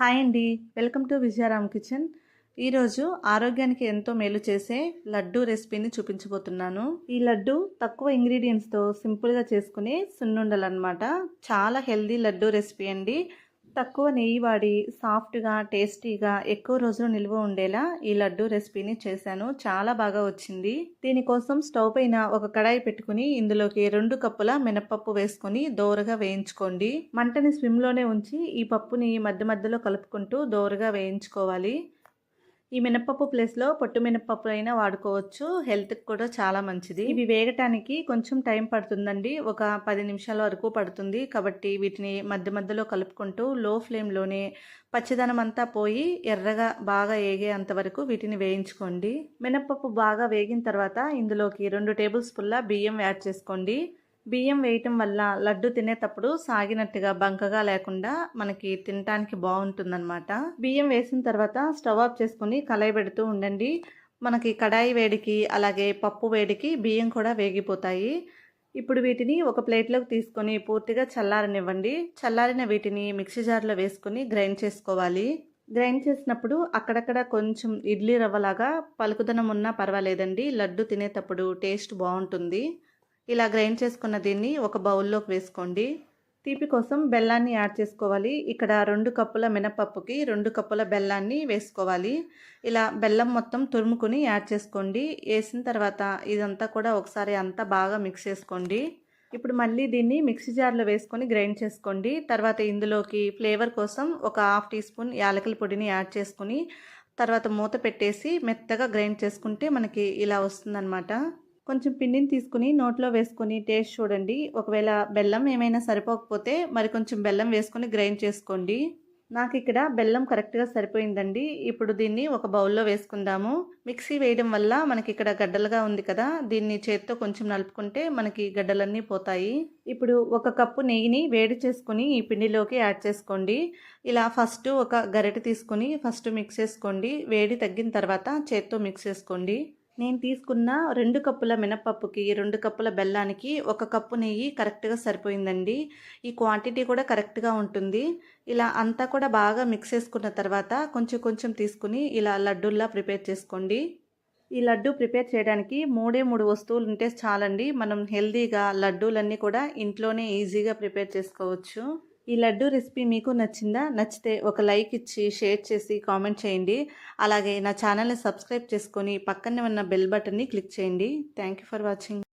Hi అండి. Welcome to Vijayaram kitchen. ఈరోజు ఆరోగ్యానికి ఎంతో మేలు చేసే లడ్డు రెసిపీని చూపించబోతున్నాను. ఈ లడ్డు తక్కువ ఇంగ్రీడియంట్స్తో సింపుల్గా చేసుకునే సున్నుండలు అనమాట చాలా హెల్దీ లడ్డు రెసిపీ అండి. తక్కువ నెయ్యి వాడి సాఫ్ట్గా టేస్టీగా ఎక్కువ రోజులు నిల్వ ఉండేలా ఈ లడ్డు రెసిపీని చేశాను. చాలా బాగా వచ్చింది. దీనికోసం స్టవ్ పైన ఒక కడాయి పెట్టుకుని ఇందులోకి రెండు కప్పుల మినపప్పు వేసుకొని దోరగా వేయించుకోండి. మంటని స్విమ్లోనే ఉంచి ఈ పప్పుని మధ్య మధ్యలో కలుపుకుంటూ దోరగా వేయించుకోవాలి. ఈ మినప్పప్పు ప్లేస్లో పొట్టు మినపప్పు అయినా వాడుకోవచ్చు. హెల్త్కి కూడా చాలా మంచిది. ఇవి వేగటానికి కొంచెం టైం పడుతుందండి. ఒక పది నిమిషాల వరకు పడుతుంది. కాబట్టి వీటిని మధ్య మధ్యలో కలుపుకుంటూ లో ఫ్లేమ్లోనే పచ్చదనం అంతా పోయి ఎర్రగా బాగా వేగేంత వరకు వీటిని వేయించుకోండి. మినప్పప్పు బాగా వేగిన తర్వాత ఇందులోకి రెండు టేబుల్ స్పూన్ల బియ్యం యాడ్ చేసుకోండి. బియ్యం వేయటం వల్ల లడ్డు తినేటప్పుడు సాగినట్టుగా బంకగా లేకుండా మనకి తినటానికి బాగుంటుందన్నమాట. బియ్యం వేసిన తర్వాత స్టవ్ ఆఫ్ చేసుకుని కలయి పెడుతూ ఉండండి. మనకి కడాయి వేడికి అలాగే పప్పు వేడికి బియ్యం కూడా వేగిపోతాయి. ఇప్పుడు వీటిని ఒక ప్లేట్లోకి తీసుకొని పూర్తిగా చల్లారనివ్వండి. చల్లారిన వీటిని మిక్సీ జార్లో వేసుకొని గ్రైండ్ చేసుకోవాలి. గ్రైండ్ చేసినప్పుడు అక్కడక్కడ కొంచెం ఇడ్లీ రవ్వలాగా పలుకుదనం ఉన్నా పర్వాలేదండి. లడ్డు తినేటప్పుడు టేస్ట్ బాగుంటుంది. ఇలా గ్రైండ్ చేసుకున్న దీన్ని ఒక బౌల్లోకి వేసుకోండి. తీపి కోసం బెల్లాన్ని యాడ్ చేసుకోవాలి. ఇక్కడ రెండు కప్పుల మినపప్పుకి రెండు కప్పుల బెల్లాన్ని వేసుకోవాలి. ఇలా బెల్లం మొత్తం తురుముకుని యాడ్ చేసుకోండి. వేసిన తర్వాత ఇదంతా కూడా ఒకసారి అంతా బాగా మిక్స్ చేసుకోండి. ఇప్పుడు మళ్ళీ దీన్ని మిక్సీ జార్లో వేసుకొని గ్రైండ్ చేసుకోండి. తర్వాత ఇందులోకి ఫ్లేవర్ కోసం ఒక హాఫ్ టీ స్పూన్ యాలకల పొడిని యాడ్ చేసుకుని తర్వాత మూత పెట్టేసి మెత్తగా గ్రైండ్ చేసుకుంటే మనకి ఇలా వస్తుందన్నమాట. కొంచెం పిండిని తీసుకుని నోట్లో వేసుకొని టేస్ట్ చూడండి. ఒకవేళ బెల్లం ఏమైనా సరిపోకపోతే మరి కొంచెం బెల్లం వేసుకొని గ్రైండ్ చేసుకోండి. నాకు ఇక్కడ బెల్లం కరెక్ట్గా సరిపోయిందండి. ఇప్పుడు దీన్ని ఒక బౌల్లో వేసుకుందాము. మిక్సీ వేయడం వల్ల మనకి ఇక్కడ గడ్డలుగా ఉంది కదా దీన్ని చేత్తో కొంచెం నలుపుకుంటే మనకి గడ్డలన్నీ పోతాయి. ఇప్పుడు ఒక కప్పు నెయ్యిని వేడి చేసుకుని ఈ పిండిలోకి యాడ్ చేసుకోండి. ఇలా ఫస్ట్ ఒక గరిటె తీసుకొని ఫస్ట్ మిక్స్ చేసుకోండి. వేడి తగ్గిన తర్వాత చేత్తో మిక్స్ చేసుకోండి. నేను తీసుకున్న రెండు కప్పుల మినపప్పుకి రెండు కప్పుల బెల్లానికి ఒక కప్పు నెయ్యి కరెక్ట్గా సరిపోయిందండి. ఈ క్వాంటిటీ కూడా కరెక్ట్గా ఉంటుంది. ఇలా అంతా కూడా బాగా మిక్స్ చేసుకున్న తర్వాత కొంచెం కొంచెం తీసుకుని ఇలా లడ్డూల్లా ప్రిపేర్ చేసుకోండి. ఈ లడ్డు ప్రిపేర్ చేయడానికి మూడే మూడు వస్తువులు ఉంటే చాలండి. మనం హెల్దీగా లడ్డూలన్నీ కూడా ఇంట్లోనే ఈజీగా ప్రిపేర్ చేసుకోవచ్చు. ఈ లడ్డు రెసిపీ మీకు నచ్చిందా? నచ్చితే ఒక లైక్ ఇచ్చి షేర్ చేసి కామెంట్ చేయండి. అలాగే నా ఛానల్ని సబ్స్క్రైబ్ చేసుకొని పక్కనే ఉన్న బెల్ బటన్ని క్లిక్ చేయండి. Thank you for watching.